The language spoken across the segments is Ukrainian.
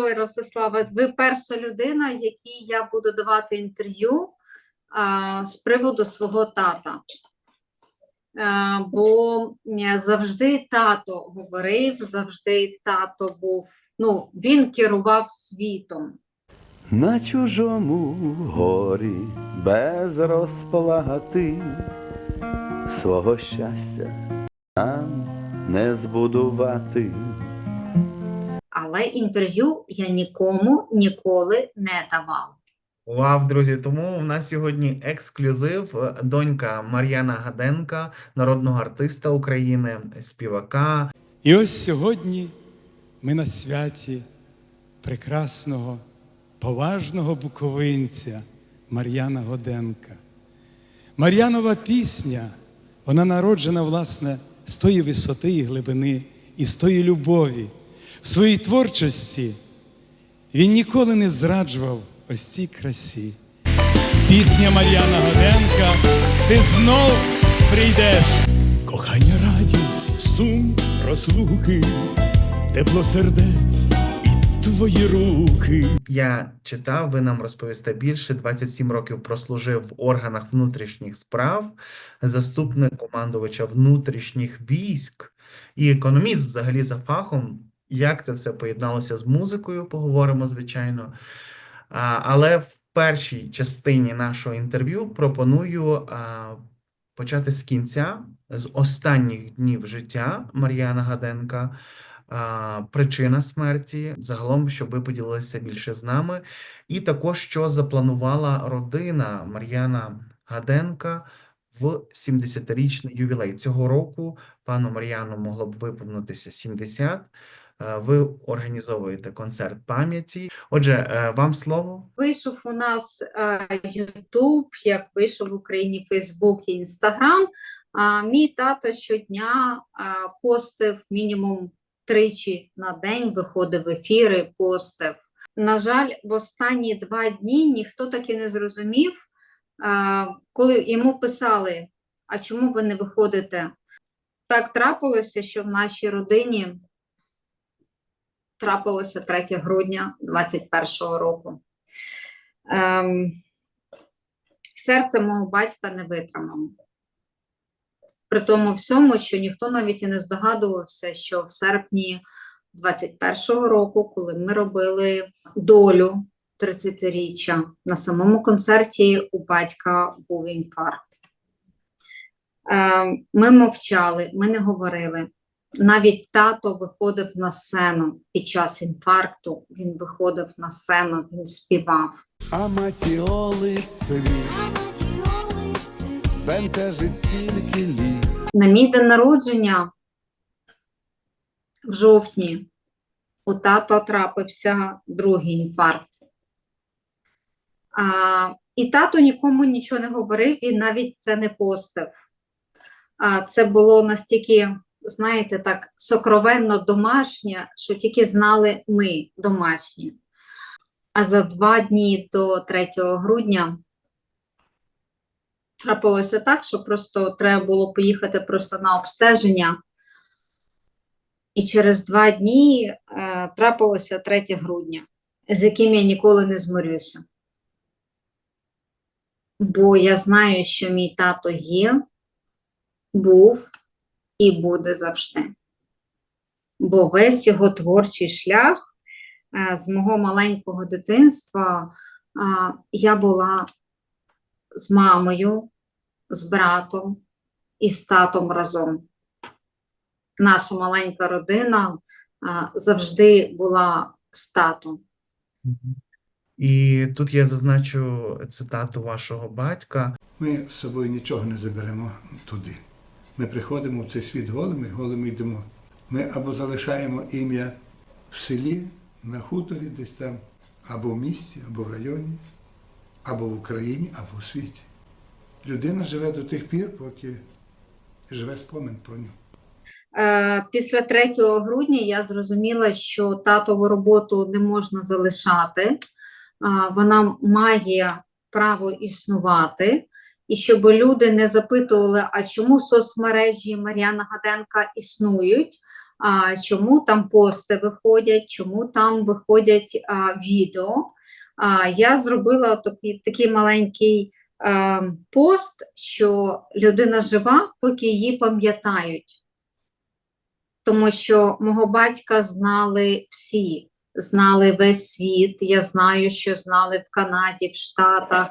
Ой, Ростиславе, ви перша людина, якій я буду давати інтерв'ю а, з приводу свого тата. А, бо завжди тато говорив, завжди тато був, ну, він керував світом. На чужому горі без розплати свого щастя нам не збудувати. Але інтерв'ю я нікому ніколи не давав. Вау, друзі! Тому у нас сьогодні ексклюзив. Е, Донька Мар'яна Гаденка, народного артиста України, співака. І ось сьогодні ми на святі прекрасного, поважного буковинця Мар'яна Годенка. Мар'янова пісня, вона народжена, власне, з тої висоти і глибини, і з тої любові. В своїй творчості він ніколи не зраджував ось цій красі. Пісня Мар'яна Годенка, ти знов прийдеш. Кохання, радість, сум, розлуки, тепло сердець і твої руки. Я читав, ви нам розповісте більше. 27 років прослужив в органах внутрішніх справ, заступник командувача внутрішніх військ і економіст взагалі за фахом. Як це все поєдналося з музикою, поговоримо, звичайно. Але в першій частині нашого інтерв'ю пропоную почати з кінця, з останніх днів життя Мар'яна Гаденка, причина смерті, загалом, щоб ви поділилися більше з нами, і також, що запланувала родина Мар'яна Гаденка в 70-річний ювілей. Цього року пану Мар'яну могло б виповнитися 70. Е, Ви організовуєте концерт пам'яті. Отже, е, вам слово. Вийшов у нас YouTube, як вийшов в Україні Facebook і. А, Мій тато щодня постив мінімум тричі на день, виходив в ефіри, постив. На жаль, в останні два дні ніхто так і не зрозумів, коли йому писали, а чому ви не виходите? Так трапилося, що в нашій родині трапилося 3 грудня 2021 року. Ем, серце мого батька не витримало. При тому всьому, що ніхто навіть і не здогадувався, що в серпні 21-го року, коли ми робили долю 30-річчя, на самому концерті у батька був інфаркт. Ем, ми мовчали, ми не говорили. Навіть тато виходив на сцену під час інфаркту. Він виходив на сцену, він співав. Аматіоли цвіт, бентежить стільки літ. На мій день народження в жовтні у тата трапився другий інфаркт. А, і тато нікому нічого не говорив, він навіть це не постив. А, це було настільки, знаєте, так сокровенно домашнє, що тільки знали ми домашні. А за два дні до 3 грудня трапилося так, що просто треба було поїхати просто на обстеження. І через два дні е, трапилося 3 грудня, з яким я ніколи не змирюся. Бо я знаю, що мій тато є, був і буде завжди. Бо весь його творчий шлях е, з мого маленького дитинства е, я була з мамою, з братом і з татом разом. Наша маленька родина завжди була з татом. І тут я зазначу цитату вашого батька. Ми з собою нічого не заберемо туди. Ми приходимо в цей світ голими, голими йдемо. Ми або залишаємо ім'я в селі, на хуторі, десь там, або в місті, або в районі, або в Україні, або в світі. Людина живе до тих пір, поки живе спомин про нього. Е, після 3 грудня я зрозуміла, що татову роботу не можна залишати, вона має право існувати. І щоб люди не запитували, а чому соцмережі Мар'яна Гаденка існують, а, чому там пости виходять, чому там виходять а, відео. А, я зробила такий, такий маленький а, пост, що людина жива, поки її пам'ятають. Тому що мого батька знали всі, знали весь світ. Я знаю, що знали в Канаді, в Штатах,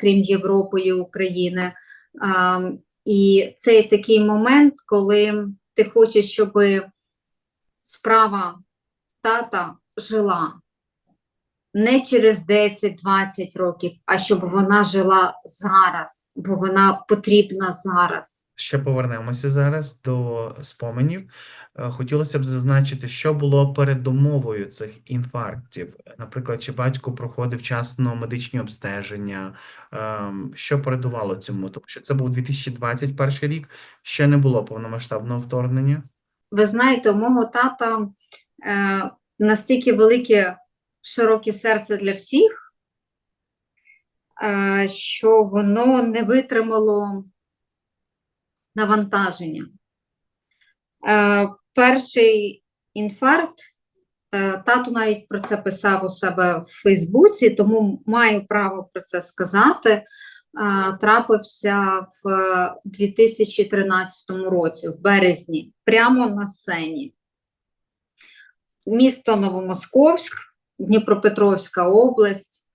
крім Європи і України. І цей такий момент, коли ти хочеш, щоб справа тата жила не через 10-20 років, а щоб вона жила зараз, бо вона потрібна зараз. Ще повернемося зараз до споменів. Е, Хотілося б зазначити, що було передумовою цих інфарктів. Наприклад, чи батько проходив вчасно медичні обстеження, ем, що передувало цьому? Тому що це був 2021 рік, ще не було повномасштабного вторгнення. Ви знаєте, у мого тата е, настільки велике широке серце для всіх, е, що воно не витримало навантаження. Е, перший інфаркт, е, тато навіть про це писав у себе в Фейсбуці, тому маю право про це сказати. Трапився в 2013 році, в березні, прямо на сцені. Місто Новомосковськ, Дніпропетровська область.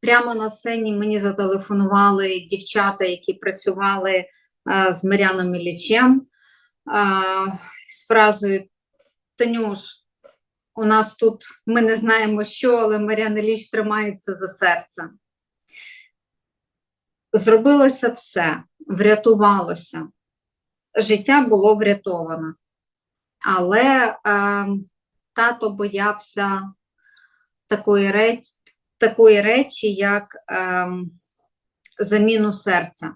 Прямо на сцені мені зателефонували дівчата, які працювали е, з Мар'яном Іллічем, е, з фразою Танюш, у нас тут ми не знаємо що, але Мар'ян Ілліч тримається за серце. Зробилося все, врятувалося. Життя було врятовано. Але е, тато боявся такої речі, такої речі, як е, заміну серця.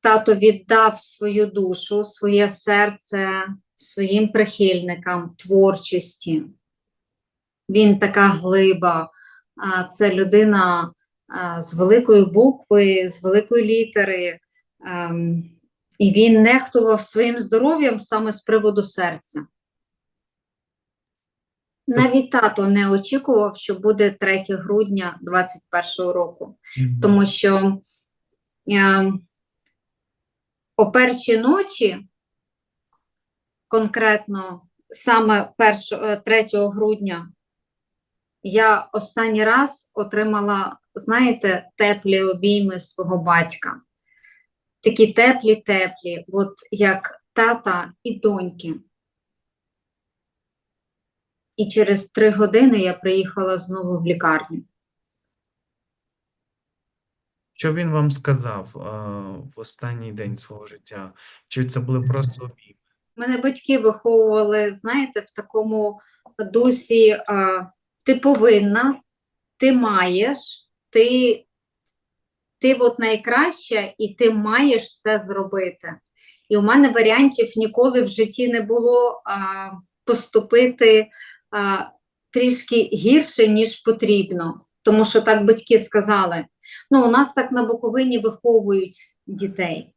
Тато віддав свою душу, своє серце своїм прихильникам, творчості. Він така глиба, це людина з великої букви, з великої літери. ем, і він нехтував своїм здоров'ям саме з приводу серця. Навіть тато не очікував, що буде 3 грудня 21 року, тому що е, о першій ночі, конкретно саме 1, 3 грудня, я останній раз отримала, знаєте, теплі обійми свого батька. Такі теплі-теплі, от як тата і доньки. І через три години я приїхала знову в лікарню. Що він вам сказав е, в останній день свого життя? Чи це були просто обійми? Мене батьки виховували, знаєте, в такому дусі: а, ти повинна, ти маєш, ти, ти от найкраща, і ти маєш це зробити. І у мене варіантів ніколи в житті не було а, поступити а, трішки гірше, ніж потрібно. Тому що так батьки сказали. Ну, у нас так на Буковині виховують дітей,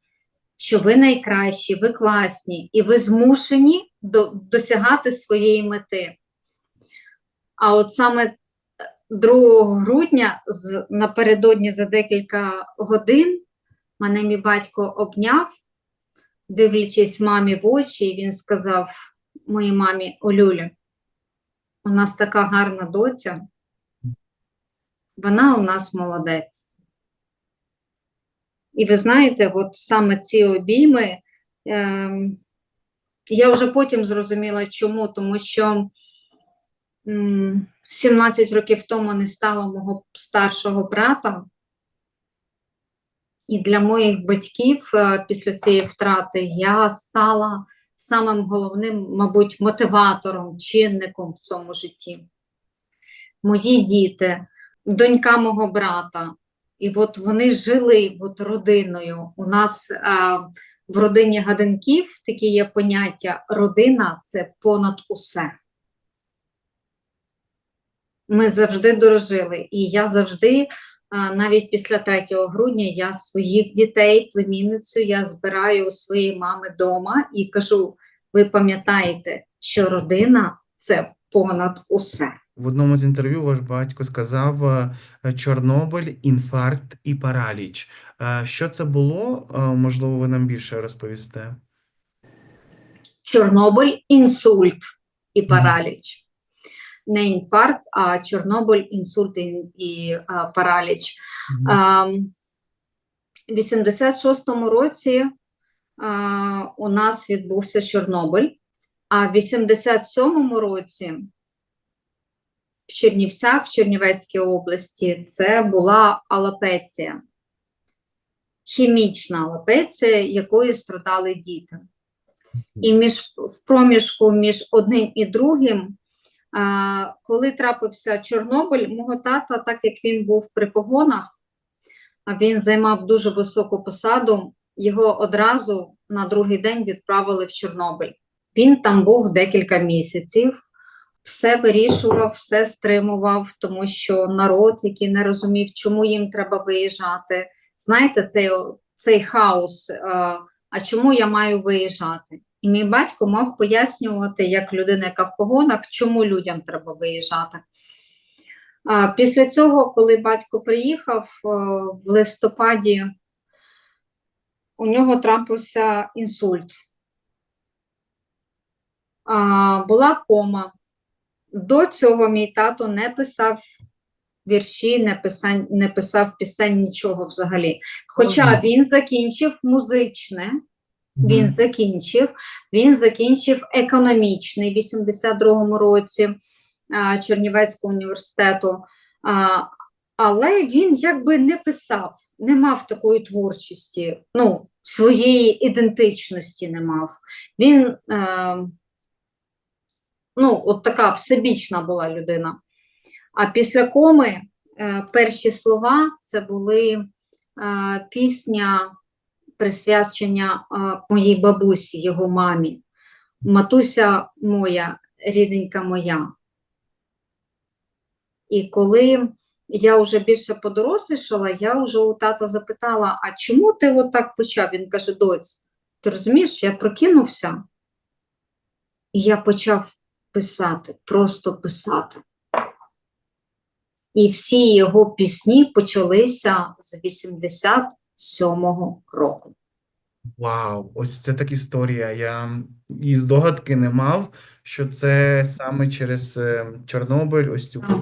що ви найкращі, ви класні, і ви змушені до, досягати своєї мети. А от саме 2 грудня, з, напередодні за декілька годин, мене мій батько обняв, дивлячись мамі в очі, і він сказав моїй мамі Олюлі, у нас така гарна доця, вона у нас молодець. І ви знаєте, от саме ці обійми, ем, я вже потім зрозуміла, чому, тому що м, 17 років тому не стало мого старшого брата, і для моїх батьків е, після цієї втрати я стала самим головним, мабуть, мотиватором, чинником в цьому житті. Мої діти, донька мого брата. І от вони жили от родиною. У нас а, в родині Гаденків таке є поняття родина це понад усе. Ми завжди дорожили, і я завжди Навіть після 3 грудня я своїх дітей, племінницю, я збираю у своєї мами вдома і кажу: ви пам'ятаєте, що родина це понад усе. В одному з інтерв'ю ваш батько сказав е, Чорнобиль, інфаркт і параліч. Е, Що це було? Е, Можливо, ви нам більше розповісте. Чорнобиль інсульт і параліч. Не інфаркт, а Чорнобиль, інсульт і, і а, параліч. Мгм. А, в 86-му році а, у нас відбувся Чорнобиль, а в 87-му році в Чернівцях, в Чернівецькій області, це була алапеція, хімічна алапеція, якою страдали діти. І між, в проміжку між одним і другим, коли трапився Чорнобиль, мого тата, так як він був при погонах, він займав дуже високу посаду, його одразу на другий день відправили в Чорнобиль. Він там був декілька місяців, все вирішував, все стримував, тому що народ, який не розумів, чому їм треба виїжджати. Знаєте, цей, цей хаос. а чому я маю виїжджати? І мій батько мав пояснювати, як людина, яка в погонах, чому людям треба виїжджати. Після цього, коли батько приїхав е, в листопаді, у нього трапився інсульт. Була кома. До цього мій тато не писав вірші, не, писань, не писав пісень, нічого взагалі. Хоча він закінчив музичне, він закінчив. Він закінчив економічний в 82-му році а, Чернівецького університету. А, але він якби не писав, не мав такої творчості, ну, своєї ідентичності не мав. Він, е, ну, от така всебічна була людина. А після коми е, перші слова це були е, пісня присвячення моїй бабусі, його мамі. Матуся моя, рідненька моя. І коли я вже більше подорослішала, я вже у тата запитала: а чому ти от так почав? Він каже: доць, ти розумієш, я прокинувся, і я почав писати, просто писати. І всі його пісні почалися з 87-го року. Вау, ось це так історія. Я і здогадки не мав, що це саме через е, Чорнобиль, ось цю Так.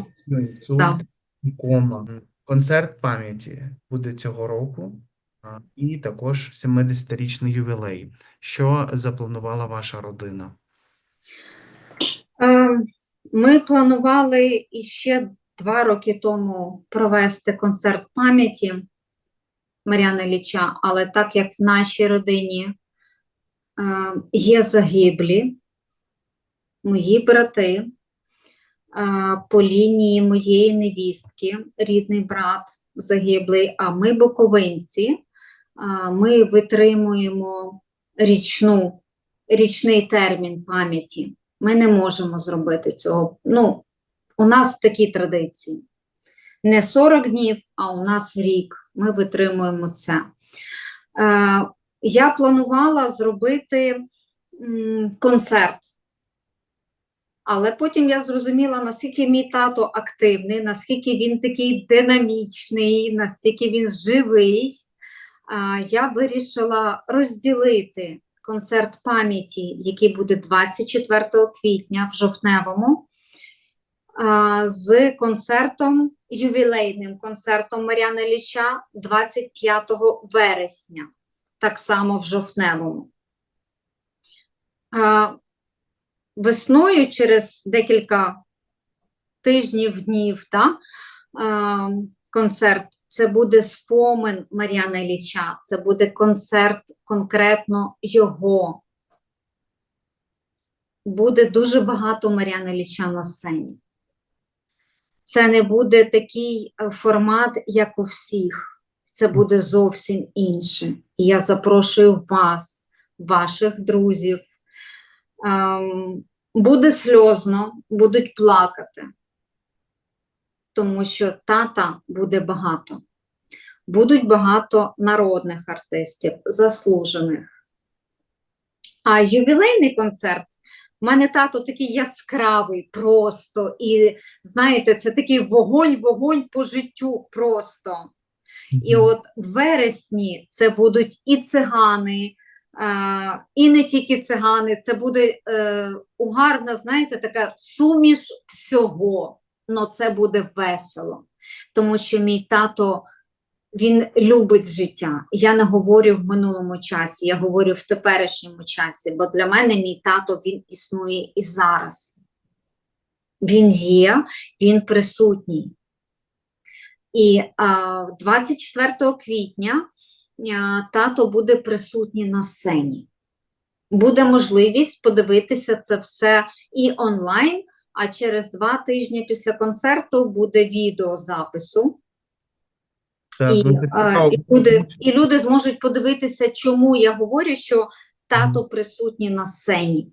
Так. і кома. Концерт пам'яті буде цього року, а, і також 70-річний ювілей. Що запланувала ваша родина? Е, Ми планували іще два роки тому провести концерт пам'яті Мар'яни Ліча, але так як в нашій родині е, є загиблі, мої брати е, по лінії моєї невістки, рідний брат загиблий, а ми буковинці, е, ми витримуємо річну, річний термін пам'яті. Ми не можемо зробити цього. Ну, у нас такі традиції. Не 40 днів, а у нас рік. Ми витримуємо це. Е, я планувала зробити концерт. Але потім я зрозуміла, наскільки мій тато активний, наскільки він такий динамічний, наскільки він живий. Я вирішила розділити концерт пам'яті, який буде 24 квітня в жовтневому, з концертом, ювілейним концертом Мар'яни Ліча 25 вересня, так само в жовтневому. Весною через декілька тижнів, днів, та, концерт. Це буде спомин Мар'яни Ліча, це буде концерт конкретно його. Буде дуже багато Мар'яни Ліча на сцені. Це не буде такий е, формат, як у всіх. Це буде зовсім інше. І я запрошую вас, ваших друзів. Ем, буде сльозно, будуть плакати. тому що тата буде багато. Будуть багато народних артистів, заслужених. А ювілейний концерт у мене тато такий яскравий просто. І знаєте, це такий вогонь, вогонь по життю просто. І от в вересні це будуть і цигани, е, і не тільки цигани, це буде е, угарна, знаєте, така суміш всього. Ну це буде весело, тому що мій тато він любить життя. Я не говорю в минулому часі, я говорю в теперішньому часі, бо для мене мій тато він існує і зараз. Він є, він присутній. І а, 24 квітня а, тато буде присутній на сцені. Буде можливість подивитися це все і онлайн, а через два тижні після концерту буде відеозапису. Це І, а, і, буде, і люди зможуть подивитися, чому я говорю, що тато присутній на сцені.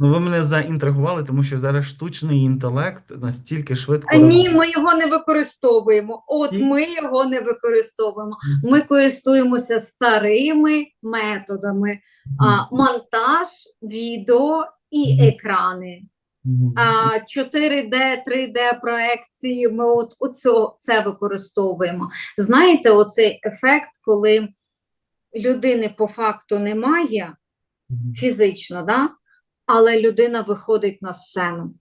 Ну, ви мене заінтригували, тому що зараз штучний інтелект настільки швидко А ні, ми його не використовуємо. От Ні? ми його не використовуємо. Ми користуємося старими методами: а, монтаж, відео і екрани. Мгм. А, 4D, 3D проекції. Ми от оцю, це використовуємо. Знаєте, оцей ефект, коли людини по факту немає фізично, да? але людина виходить на сцену.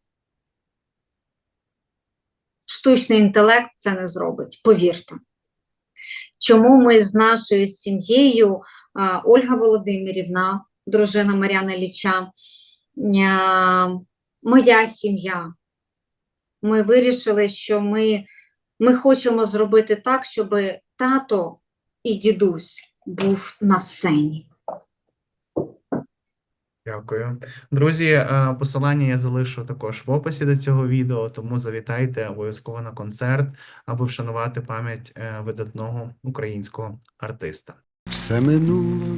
Штучний інтелект це не зробить, повірте. Чому ми з нашою сім'єю, Ольга Володимирівна, дружина Мар'яна Ліча, моя сім'я, ми вирішили, що ми, ми хочемо зробити так, щоб тато і дідусь був на сцені. Дякую. Друзі, е, посилання я залишу також в описі до цього відео, тому завітайте обов'язково на концерт, аби вшанувати пам'ять е, видатного українського артиста. Все минуло,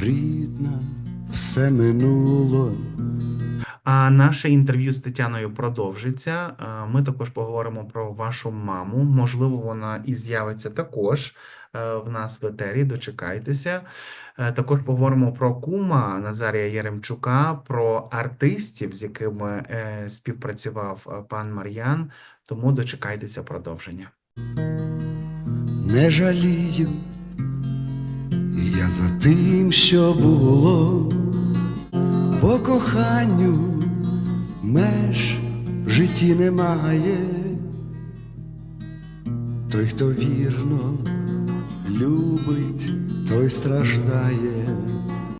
рідна, все минуло. А наше інтерв'ю з Тетяною продовжиться. Е, Ми також поговоримо про вашу маму. Можливо, вона і з'явиться також е, в нас в етері. Дочекайтеся. Е, Також поговоримо про кума Назарія Яремчука, про артистів, з якими співпрацював пан Мар'ян. Тому дочекайтеся продовження. Не жалію я за тим, що було, бо коханню меж в житті немає. Той, хто вірно любить, той страждає.